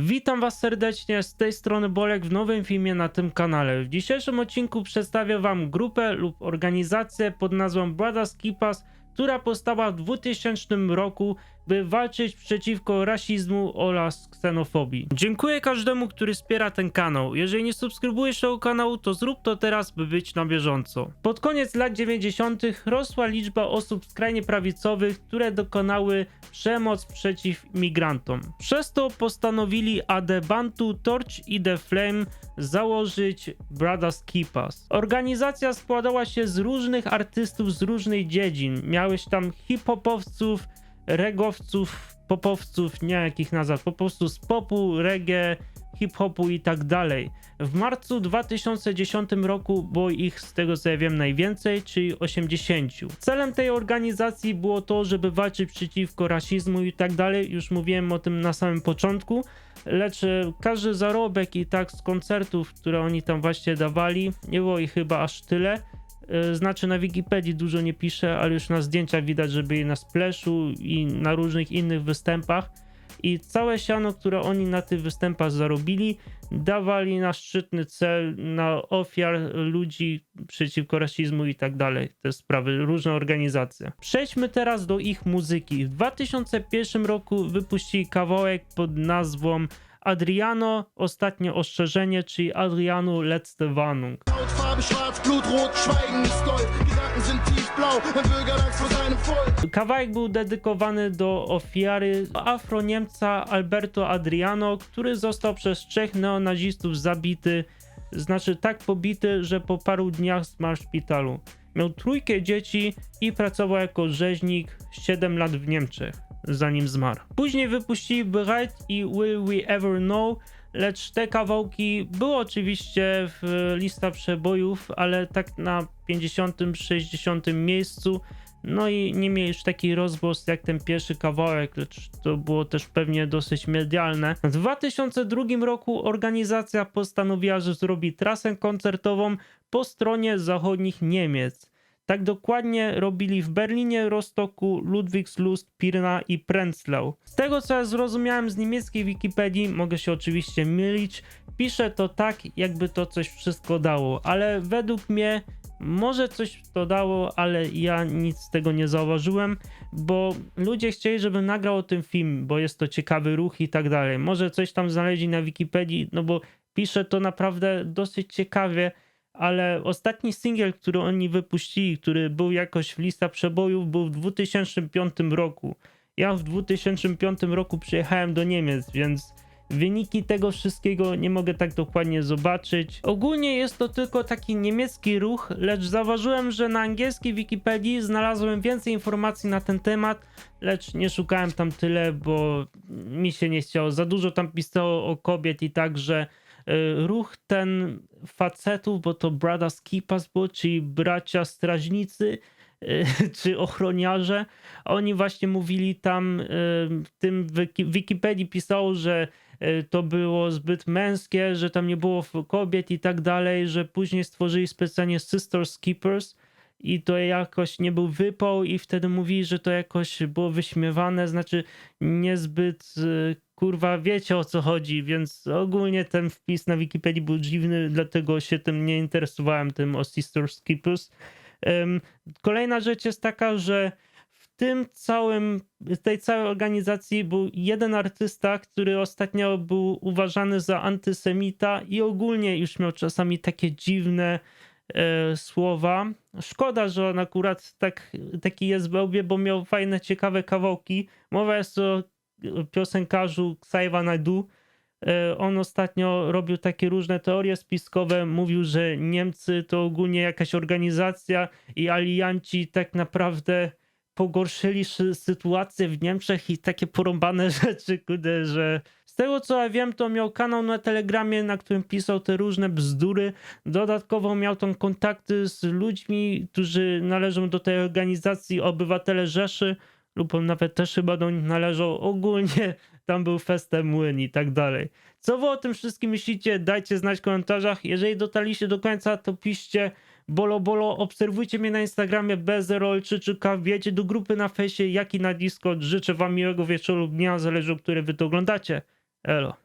Witam Was serdecznie, z tej strony Bolek w nowym filmie na tym kanale. W dzisiejszym odcinku przedstawię Wam grupę lub organizację pod nazwą Brothers Keepers, która powstała w 2000 roku, by walczyć przeciwko rasizmu oraz ksenofobii. Dziękuję każdemu, który wspiera ten kanał. Jeżeli nie subskrybujesz tego kanału, to zrób to teraz, by być na bieżąco. Pod koniec lat 90. rosła liczba osób skrajnie prawicowych, które dokonały przemoc przeciw imigrantom. Przez to postanowili Adebantu, Torch i The Flame założyć Brothers Keepers. Organizacja składała się z różnych artystów z różnych dziedzin. Miałeś tam hip-hopowców, regowców, popowców, nie jakich nazwać, po prostu z popu, reggae, hip-hopu i tak dalej. W marcu 2010 roku było ich, z tego co ja wiem, najwięcej, czyli 80. Celem tej organizacji było to, żeby walczyć przeciwko rasizmu i tak dalej. Już mówiłem o tym na samym początku, lecz e, każdy zarobek i tak z koncertów, które oni tam właśnie dawali, nie było ich chyba aż tyle. E, Znaczy na Wikipedii dużo nie pisze, ale już na zdjęciach widać, że byli na splashu i na różnych innych występach. I całe siano, które oni na tych występach zarobili, dawali na szczytny cel, na ofiar ludzi przeciwko rasizmu i tak dalej. Te sprawy, różne organizacje. Przejdźmy teraz do ich muzyki. W 2001 roku wypuścili kawałek pod nazwą Adriano, ostatnie ostrzeżenie, czyli Adriano letzte Warnung. Kawałek był dedykowany do ofiary afroniemca Alberto Adriano, który został przez trzech neonazistów zabity, znaczy tak pobity, że po paru dniach zmarł w szpitalu. Miał trójkę dzieci i pracował jako rzeźnik 7 lat w Niemczech, zanim zmarł. Później wypuścili Bright i Will We Ever Know, lecz te kawałki były oczywiście w lista przebojów, ale tak na 50-60 miejscu. No i nie mieli już taki rozgłos jak ten pierwszy kawałek, lecz to było też pewnie dosyć medialne. W 2002 roku organizacja postanowiła, że zrobi trasę koncertową po stronie zachodnich Niemiec. Tak dokładnie robili w Berlinie, Rostoku, Ludwigslust, Pirna i Prenzlau. Z tego co ja zrozumiałem z niemieckiej Wikipedii, mogę się oczywiście mylić, pisze to tak, jakby to coś wszystko dało, ale według mnie może coś to dało, ale ja nic z tego nie zauważyłem, bo ludzie chcieli, żebym nagrał o tym film, bo jest to ciekawy ruch i tak dalej. Może coś tam znaleźli na Wikipedii, no bo pisze to naprawdę dosyć ciekawie, ale ostatni singiel, który oni wypuścili, który był jakoś w lista przebojów, był w 2005 roku. Ja w 2005 roku przyjechałem do Niemiec, więc wyniki tego wszystkiego nie mogę tak dokładnie zobaczyć. Ogólnie jest to tylko taki niemiecki ruch, lecz zauważyłem, że na angielskiej Wikipedii znalazłem więcej informacji na ten temat, lecz nie szukałem tam tyle, bo mi się nie chciało. Za dużo tam pisało o kobiet i tak, że y, ruch ten facetów, bo to Brothers Keepers było, czyli bracia strażnicy, y, czy ochroniarze. Oni właśnie mówili tam, y, w tym wiki- Wikipedii pisało, że to było zbyt męskie, że tam nie było kobiet i tak dalej, że później stworzyli specjalnie Sisters Keepers i to jakoś nie był wypał i wtedy mówili, że to jakoś było wyśmiewane, znaczy niezbyt kurwa wiecie o co chodzi, więc ogólnie ten wpis na Wikipedii był dziwny, dlatego się tym nie interesowałem, tym o Sisters Keepers. Em, Kolejna rzecz jest taka, że w tym całym, tej całej organizacji był jeden artysta, który ostatnio był uważany za antysemita i ogólnie już miał czasami takie dziwne e, słowa. Szkoda, że on akurat tak, taki jest w łbie, bo miał fajne, ciekawe kawałki. Mowa jest o piosenkarzu Ksajwa Naidu. E, On ostatnio robił takie różne teorie spiskowe. Mówił, że Niemcy to ogólnie jakaś organizacja i alianci tak naprawdę pogorszyli szy- sytuację w Niemczech i takie porąbane rzeczy, kudę, że z tego co ja wiem, to miał kanał na Telegramie, na którym pisał te różne bzdury. Dodatkowo miał tam kontakty z ludźmi, którzy należą do tej organizacji Obywatele Rzeszy, lub nawet też chyba do nich należał. Ogólnie tam był festem młyn i tak dalej. Co wy o tym wszystkim myślicie? Dajcie znać w komentarzach. Jeżeli dotarliście do końca, to piszcie bolo bolo. Obserwujcie mnie na Instagramie bezrol czy czy wiecie do grupy na fejsie, jak i na Discord. Życzę wam miłego wieczoru, dnia, zależy które wy to oglądacie. Elo.